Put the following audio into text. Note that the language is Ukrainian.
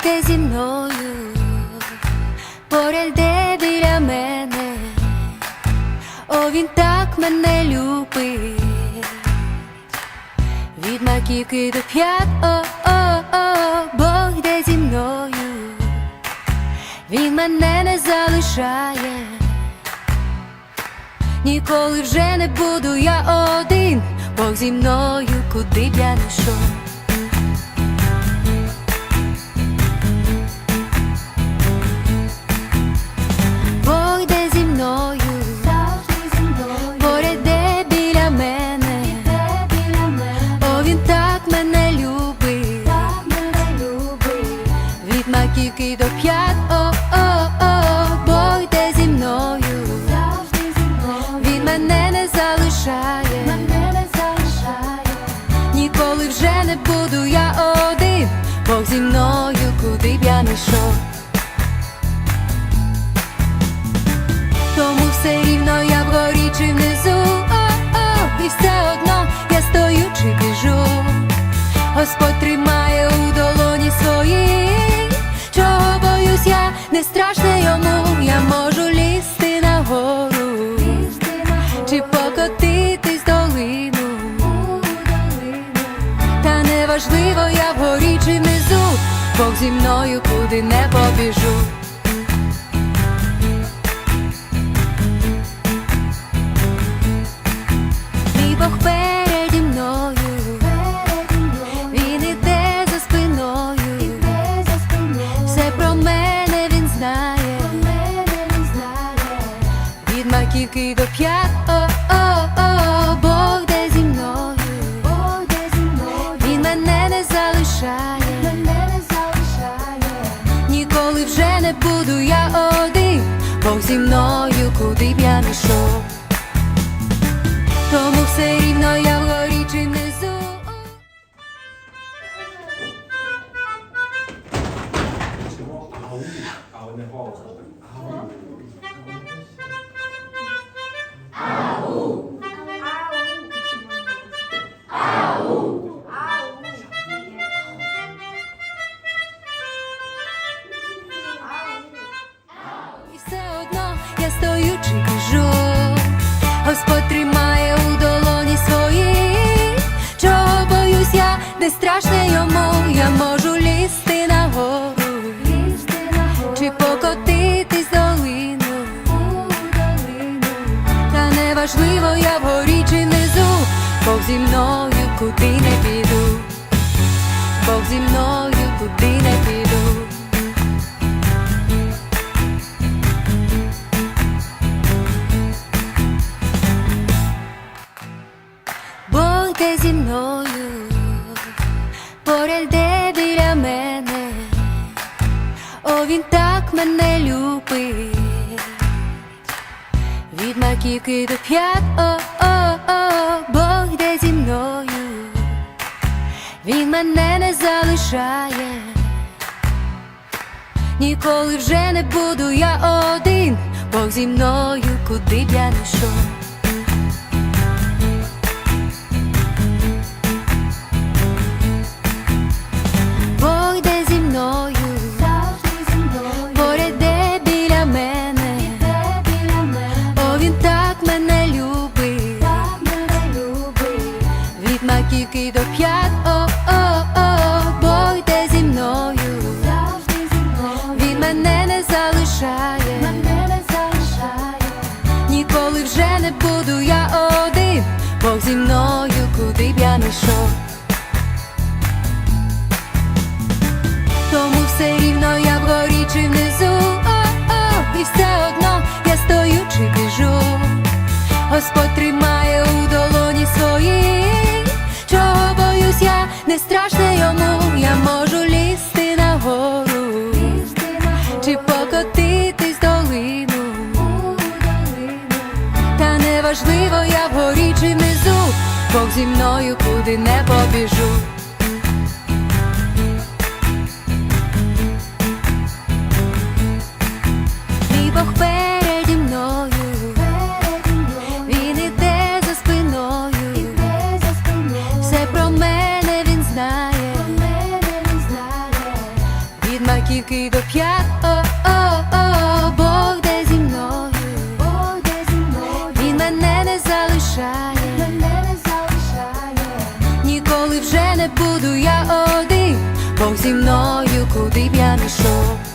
йде зі мною, поряд йде біля мене, о, він так мене любить, від маківки до п'ят, о, о, о, Бог йде зі мною, він мене не залишає. Ніколи вже не буду я один, Бог зі мною, куди б я не йшов. Бог зі мною, куди я не йшов. Тому все рівно я вгорі внизу, о-о, і все одно я стою чи біжу. Господь тримає у долоні своїй, чого боюсь не страшно Бог зі мною куди не побіжу. Мій переді мною, він іде за спиною, все про мене він знає, від маківки до п'ят, ніколи вже не буду я один, Бог зі мною, куди б я не йшов. Тому все рівно я не страшно йому, я можу лізти на гору, чи покотитись долину. Та неважливо, я вгорі чи внизу, Бог зі мною, куди не піду, Бог зі мною, куди не піду. Йде біля мене, о, він так мене любить, від маківки до п'ят, о, о, о, Бог йде зі мною, він мене не залишає, ніколи вже не буду я один, Бог зі мною, куди б я не йшов. Маківки до п'ят, о, о, о, Бог йде зі мною, він мене не залишає, ніколи вже не буду я один, Бог зі мною, куди б я не йшов. Тому все рівно я вгорі чи внизу, о-о, і все одно я стою чи біжу. Господь тримає неважливо, я вгорі чи внизу, Бог зі мною куди не побіжу. Мій переді мною, він іде за спиною, все про мене він знає, від тільки до п'ят. Залишає, мене не залишає. Ніколи вже не буду я один, Бог зі мною, куди б я не йшов.